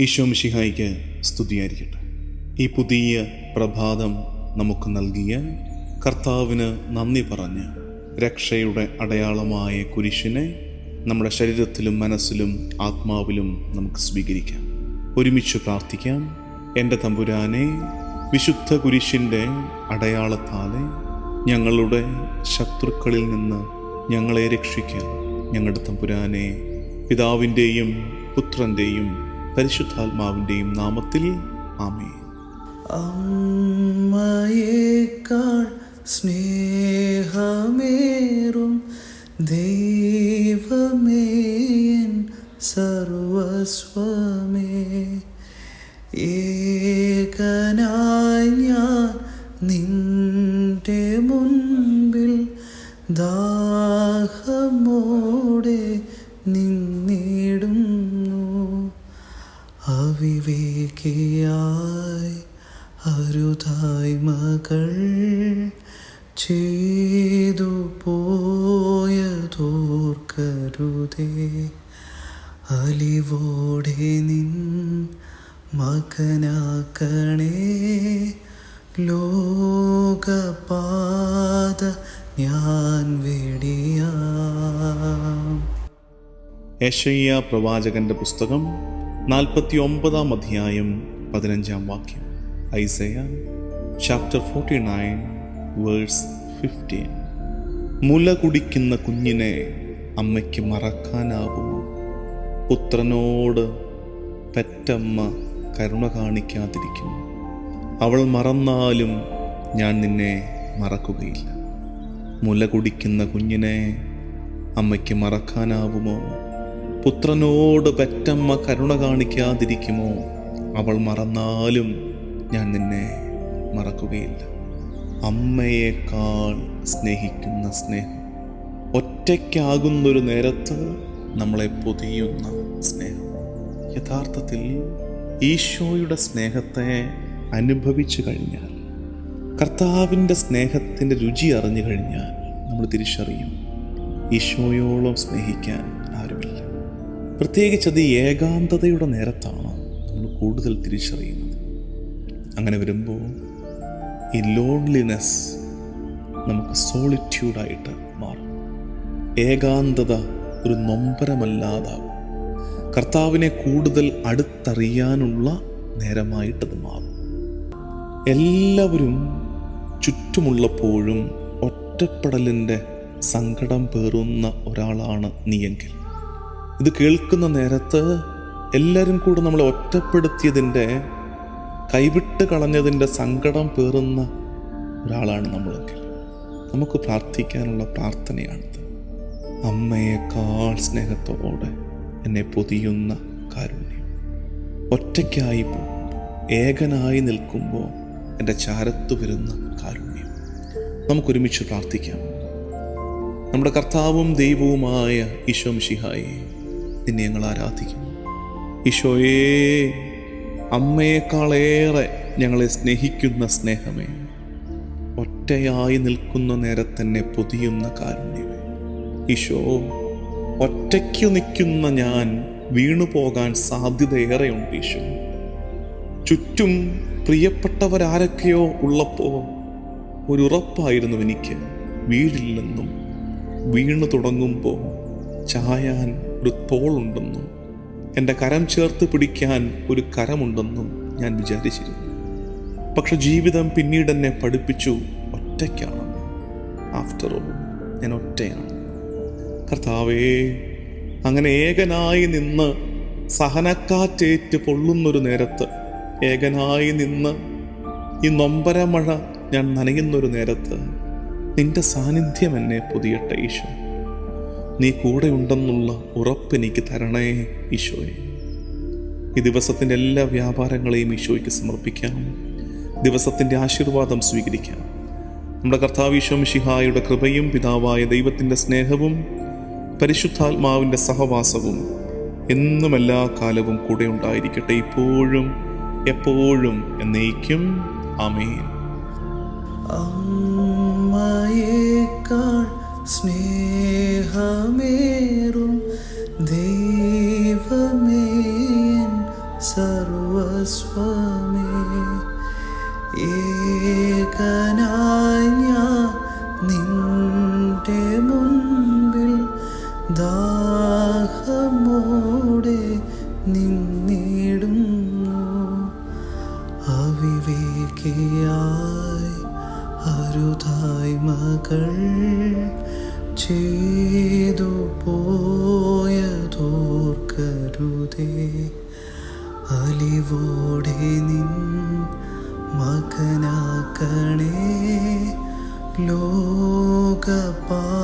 ഈശോ മിഷിഹായിക്ക് സ്തുതിയായിരിക്കട്ടെ. ഈ പുതിയ പ്രഭാതം നമുക്ക് നൽകിയ കർത്താവിന് നന്ദി പറഞ്ഞ് രക്ഷയുടെ അടയാളമായ കുരിശിനെ നമ്മുടെ ശരീരത്തിലും മനസ്സിലും ആത്മാവിലും നമുക്ക് സ്വീകരിക്കാം. ഒരുമിച്ച് പ്രാർത്ഥിക്കാം. എന്റെ തമ്പുരാനെ വിശുദ്ധ കുരിശിന്റെ അടയാളത്താലെ ഞങ്ങളുടെ ശത്രുക്കളിൽ നിന്ന് ഞങ്ങളെ രക്ഷിക്കാൻ ഞങ്ങളുടെ തമ്പുരാനെ പിതാവിന്റെയും പുത്രന്റെയും പരിശുദ്ധാത്മാവിന്റെയും നാമത്തിൽ ആമേ അമ്മയേക്കാൾ സ്നേഹമേറും ദൈവമേ സർവസ്വമേ. ഏകനായി ഞാൻ നിന്റെ മുൻപിൽ ദാഹമോടെ നിന്നിടുന്നു അവിവേകിയായി അരുതായി മകൾ ചെയ്തു പോയതോർക്കരുതേ. അലിവോടെ നിൻ മകനാക്കണേ. ലോകപാത ഞാൻ വെടിയാം. യശയ്യ പ്രവാചകന്റെ പുസ്തകം നാൽപ്പത്തി ഒമ്പതാം അധ്യായം പതിനഞ്ചാം വാക്യം. Isaiah chapter forty nine verse fifteen മുല കുടിക്കുന്ന കുഞ്ഞിനെ അമ്മയ്ക്ക് മറക്കാനാകുമോ? പുത്രനോട് പെറ്റമ്മ കരുണ കാണിക്കാതിരിക്കുന്നു അവൾ മറന്നാലും ഞാൻ നിന്നെ മറക്കുകയില്ല. മുല കുടിക്കുന്ന കുഞ്ഞിനെ അമ്മയ്ക്ക് മറക്കാനാവുമോ പുത്രനോട് പെറ്റമ്മ കരുണ കാണിക്കാതിരിക്കുമോ? അവൾ മറന്നാലും ഞാൻ നിന്നെ മറക്കുകയില്ല. അമ്മയേക്കാൾ സ്നേഹിക്കുന്ന സ്നേഹം. ഒറ്റയ്ക്കാകുന്നൊരു നേരത്ത് നമ്മളെ പൊതിയുന്ന സ്നേഹം. യഥാർത്ഥത്തിൽ ഈശോയുടെ സ്നേഹത്തെ അനുഭവിച്ചു കഴിഞ്ഞാൽ കർത്താവിന്റെ സ്നേഹത്തിന്റെ രുചി അറിഞ്ഞു കഴിഞ്ഞാൽ നമ്മൾ തിരിച്ചറിയും ഈശോയോളം സ്നേഹിക്കാൻ ആരുമില്ല. പ്രത്യേകിച്ച് അത് ഏകാന്തതയുടെ നേരത്താണ് നമ്മൾ കൂടുതൽ തിരിച്ചറിയുന്നത്. അങ്ങനെ വരുമ്പോൾ ഈ ലോൺലിനെസ് നമുക്ക് സോളിറ്റ്യൂഡായിട്ട് മാറും. ഏകാന്തത ഒരു നൊമ്പരമല്ലാതാകും. കർത്താവിനെ കൂടുതൽ അടുത്തറിയാനുള്ള നേരമായിട്ടത് മാറും. എല്ലാവരും ചുറ്റുമുള്ളപ്പോഴും ഒറ്റപ്പെടലിന്റെ സങ്കടം പേറുന്ന ഒരാളാണ് നീയെങ്കിൽ. ഇത് കേൾക്കുന്ന നേരത്ത് എല്ലാവരും കൂടെ നമ്മളെ ഒറ്റപ്പെടുത്തിയതിന്റെ കൈവിട്ട് കളഞ്ഞതിന്റെ സങ്കടം പേറുന്ന ഒരാളാണ് നമ്മളെങ്കിൽ. നമുക്ക് പ്രാർത്ഥിക്കാനുള്ള പ്രാർത്ഥനയാണിത്. അമ്മയേക്കാൾ സ്നേഹത്തോടെ എന്നെ പൊതിയുന്ന കാരുണ്യം. ഒറ്റയ്ക്കായി പോകുമ്പോൾ ഏകനായി നിൽക്കുമ്പോൾ എന്റെ ചാരത്ത് വരുന്ന കാരുണ്യം. നമുക്കൊരുമിച്ച് പ്രാർത്ഥിക്കാം. നമ്മുടെ കർത്താവും ദൈവവുമായ ഈശോം മിശിഹായെ നിന്നെ ഞങ്ങൾ ആരാധിക്കുന്നു ഈശോയേ അമ്മയെക്കാളേറെ ഞങ്ങളെ സ്നേഹിക്കുന്ന സ്നേഹമേ ഒറ്റയായി നിൽക്കുന്ന നേരം തന്നെ പൊതിയുന്ന കാരുണ്യമേ. ഈശോ ഒറ്റയ്ക്ക് നിൽക്കുന്ന ഞാൻ വീണു പോകാൻ സാധ്യതയേറെയുണ്ട് ഈശോ. ചുറ്റും പ്രിയപ്പെട്ടവരാരൊക്കെയോ ഉള്ളപ്പോൾ ഒരു ഉറപ്പായിരുന്നു എനിക്ക് വീഴില്ലെന്നും വീണു തുടങ്ങുമ്പോൾ ചായാൻ ഒരു തോളുണ്ടെന്നും എന്റെ കരം ചേർത്ത് പിടിക്കാൻ ഒരു കരമുണ്ടെന്നും ഞാൻ വിചാരിച്ചിരുന്നു. പക്ഷെ ജീവിതം പിന്നീട് എന്നെ പഠിപ്പിച്ചു ഒറ്റയ്ക്കാണ്. ആഫ്റ്റർ ഓൾ ഞാൻ ഒറ്റയാണ്. കർത്താവേ അങ്ങനെ ഏകനായി നിന്ന് സഹനക്കാറ്റേറ്റ് പൊള്ളുന്നൊരു നേരത്ത് ഏകനായി നിന്ന് ഈ നൊമ്പര മഴ ഞാൻ നനയുന്നൊരു നേരത്ത് നിന്റെ സാന്നിധ്യം എന്നെ പുതിയ ഈശോ. നീ കൂടെ ഉണ്ടെന്നുള്ള ഉറപ്പ് എനിക്ക് തരണേ ഈശോയെ. ഈ ദിവസത്തിന്റെ എല്ലാ വ്യാപാരങ്ങളെയും ഈശോയ്ക്ക് സമർപ്പിക്കാം. ദിവസത്തിന്റെ ആശീർവാദം സ്വീകരിക്കാം. നമ്മുടെ കർത്താവ് ഈശോ മിഷിഹായുടെ കൃപയും പിതാവായ ദൈവത്തിന്റെ സ്നേഹവും പരിശുദ്ധാത്മാവിന്റെ സഹവാസവും എന്നും എല്ലാ കാലവും കൂടെ ഉണ്ടായിരിക്കട്ടെ. ഇപ്പോഴും എപ്പോഴും എന്നേക്കും. ആമേൻ. അമ്മയേക്കാൾ സ്നേഹമേറും ഏകനായി ഞാൻ നിന്റെ മുൻപിൽ ദാഹമോടെ നിന്നിടുന്നു. അവിവേകിയായി അരുതായി മകൾ ചെയ്തു പോയതോർക്കരുതേ അലിവോടെ നിൻ മകനാക്കണേ. ലോകപാ